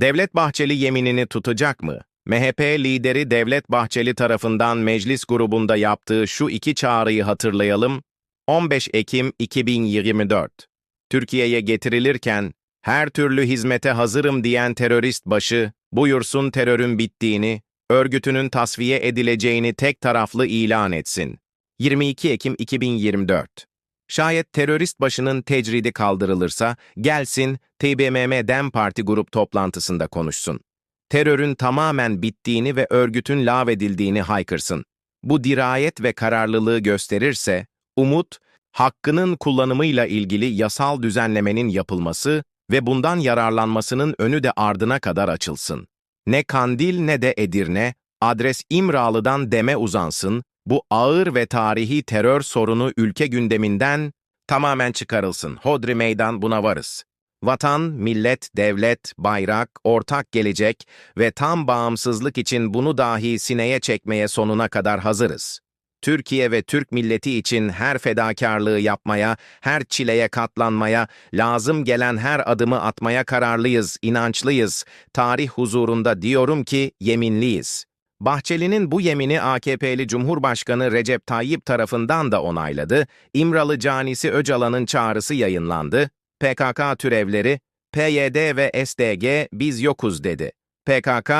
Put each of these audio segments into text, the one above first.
Devlet Bahçeli yeminini tutacak mı? MHP lideri Devlet Bahçeli tarafından meclis grubunda yaptığı şu iki çağrıyı hatırlayalım. 15 Ekim 2024 Türkiye'ye getirilirken her türlü hizmete hazırım diyen terörist başı, buyursun terörün bittiğini, örgütünün tasfiye edileceğini tek taraflı ilan etsin. 22 Ekim 2024 Şayet terörist başının tecridi kaldırılırsa, gelsin TBMM DEM Parti grup toplantısında konuşsun. Terörün tamamen bittiğini ve örgütün lağvedildiğini haykırsın. Bu dirayet ve kararlılığı gösterirse, umut, hakkının kullanımıyla ilgili yasal düzenlemenin yapılması ve bundan yararlanmasının önü de ardına kadar açılsın. Ne Kandil ne de Edirne, adres İmralı'dan deme uzansın, bu ağır ve tarihi terör sorunu ülke gündeminden tamamen çıkarılsın. Hodri meydan buna varız. Vatan, millet, devlet, bayrak, ortak gelecek ve tam bağımsızlık için bunu dahi sineye çekmeye sonuna kadar hazırız. Türkiye ve Türk milleti için her fedakarlığı yapmaya, her çileye katlanmaya, lazım gelen her adımı atmaya kararlıyız, inançlıyız. Tarih huzurunda diyorum ki yeminliyiz. Bahçeli'nin bu yemini AKP'li Cumhurbaşkanı Recep Tayyip tarafından da onayladı, İmralı Canisi Öcalan'ın çağrısı yayınlandı, PKK türevleri, PYD ve SDG biz yokuz dedi. PKK,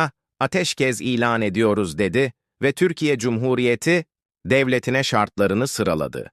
ateşkez ilan ediyoruz dedi ve Türkiye Cumhuriyeti, devletine şartlarını sıraladı.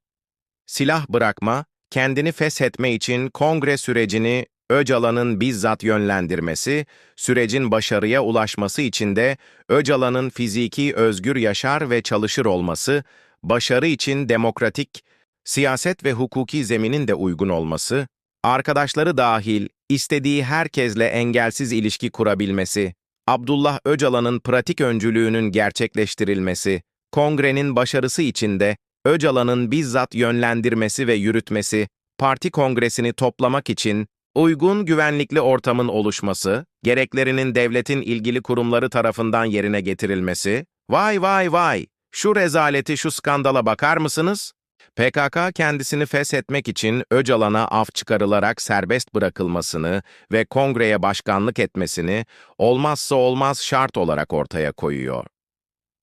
Silah bırakma, kendini feshetme için kongre sürecini Öcalan'ın bizzat yönlendirmesi, sürecin başarıya ulaşması için de Öcalan'ın fiziki özgür yaşar ve çalışır olması, başarı için demokratik, siyaset ve hukuki zeminin de uygun olması, arkadaşları dahil istediği herkesle engelsiz ilişki kurabilmesi, Abdullah Öcalan'ın pratik öncülüğünün gerçekleştirilmesi, kongrenin başarısı için de Öcalan'ın bizzat yönlendirmesi ve yürütmesi, parti kongresini toplamak için uygun güvenlikli ortamın oluşması, gereklerinin devletin ilgili kurumları tarafından yerine getirilmesi, vay vay vay, şu rezaleti şu skandala bakar mısınız? PKK kendisini feshetmek için Öcalan'a af çıkarılarak serbest bırakılmasını ve kongreye başkanlık etmesini olmazsa olmaz şart olarak ortaya koyuyor.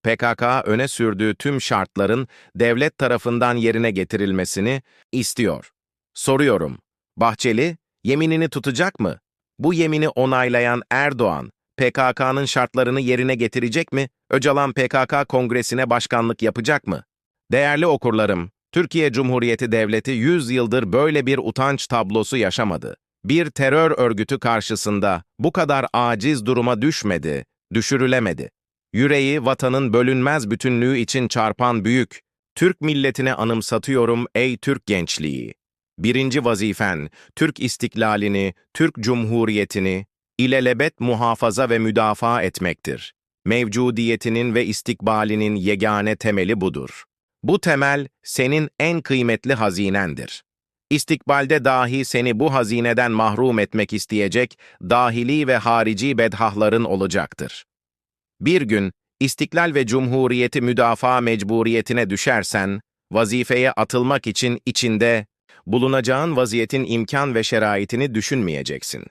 PKK öne sürdüğü tüm şartların devlet tarafından yerine getirilmesini istiyor. Soruyorum, Bahçeli yeminini tutacak mı? Bu yemini onaylayan Erdoğan, PKK'nın şartlarını yerine getirecek mi? Öcalan PKK kongresine başkanlık yapacak mı? Değerli okurlarım, Türkiye Cumhuriyeti Devleti 100 yıldır böyle bir utanç tablosu yaşamadı. Bir terör örgütü karşısında bu kadar aciz duruma düşmedi, düşürülemedi. Yüreği vatanın bölünmez bütünlüğü için çarpan büyük, Türk milletine anımsatıyorum ey Türk gençliği. Birinci vazifen, Türk istiklalini, Türk Cumhuriyetini, ilelebet muhafaza ve müdafaa etmektir. Mevcudiyetinin ve istikbalinin yegane temeli budur. Bu temel, senin en kıymetli hazinendir. İstikbalde dahi seni bu hazineden mahrum etmek isteyecek dahili ve harici bedhahların olacaktır. Bir gün, istiklal ve cumhuriyeti müdafaa mecburiyetine düşersen, vazifeye atılmak için içinde, bulunacağın vaziyetin imkan ve şeraitini düşünmeyeceksin.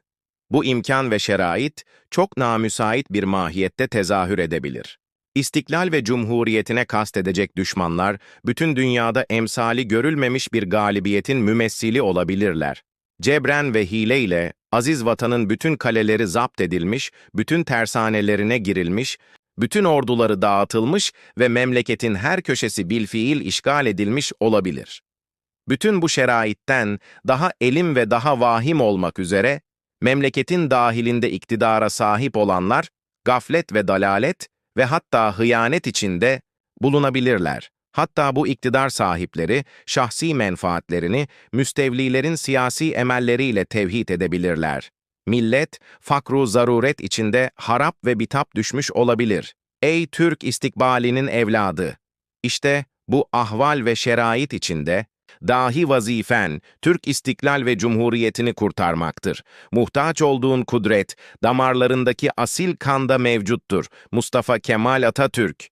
Bu imkan ve şerait, çok namüsait bir mahiyette tezahür edebilir. İstiklal ve cumhuriyetine kastedecek düşmanlar, bütün dünyada emsali görülmemiş bir galibiyetin mümessili olabilirler. Cebren ve hileyle, aziz vatanın bütün kaleleri zapt edilmiş, bütün tersanelerine girilmiş, bütün orduları dağıtılmış ve memleketin her köşesi bilfiil işgal edilmiş olabilir. Bütün bu şeraitten daha elim ve daha vahim olmak üzere, memleketin dahilinde iktidara sahip olanlar, gaflet ve dalalet ve hatta hıyanet içinde bulunabilirler. Hatta bu iktidar sahipleri şahsi menfaatlerini müstevlilerin siyasi emelleriyle tevhid edebilirler. Millet, fakru zaruret içinde harap ve bitap düşmüş olabilir. Ey Türk istikbalinin evladı! İşte bu ahval ve şerait içinde dahi vazifen Türk istiklal ve cumhuriyetini kurtarmaktır. Muhtaç olduğun kudret damarlarındaki asil kanda mevcuttur. Mustafa Kemal Atatürk